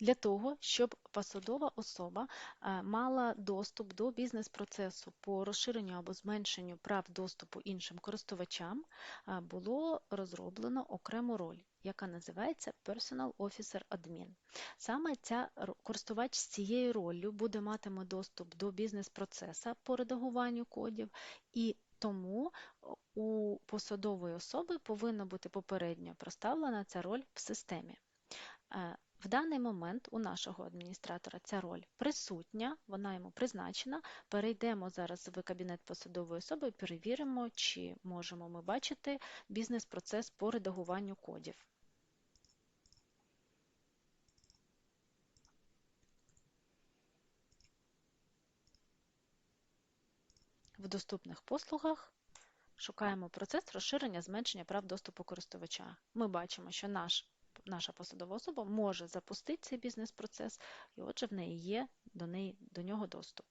для того, щоб посадова особа е, мала доступ до бізнес-процесу по розширенню або зменшенню прав доступу іншим користувачам, е, було розроблено окрему роль, яка називається Personal Officer Admin. Саме ця користувач з цією роллю буде матиме доступ до бізнес-процесу по редагуванню кодів, і тому у посадової особи повинна бути попередньо проставлена ця роль в системі. В даний момент у нашого адміністратора ця роль присутня, вона йому призначена. Перейдемо зараз в кабінет посадової особи і перевіримо, чи можемо ми бачити бізнес-процес по редагуванню кодів. В доступних послугах шукаємо процес розширення зменшення прав доступу користувача. Ми бачимо, що наш, наша посадова особа може запустити цей бізнес-процес, і отже, в неї є до, неї, до нього доступ.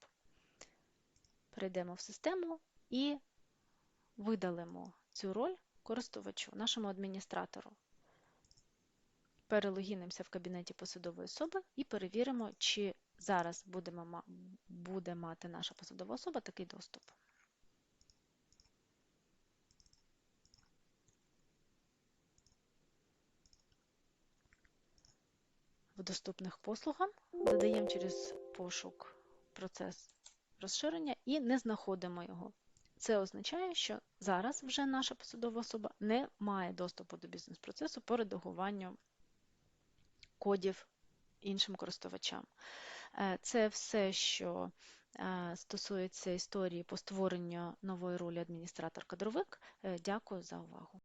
Перейдемо в систему і видалимо цю роль користувачу, нашому адміністратору. Перелогінимося в кабінеті посадової особи і перевіримо, чи зараз буде мати наша посадова особа такий доступ. Доступних послугам, додаємо через пошук процес розширення і не знаходимо його. Це означає, що зараз вже наша посадова особа не має доступу до бізнес-процесу по редагуванню кодів іншим користувачам. Е, Це все, що е, стосується історії по створенню нової ролі адміністратор-кадровик. Е, Дякую за увагу.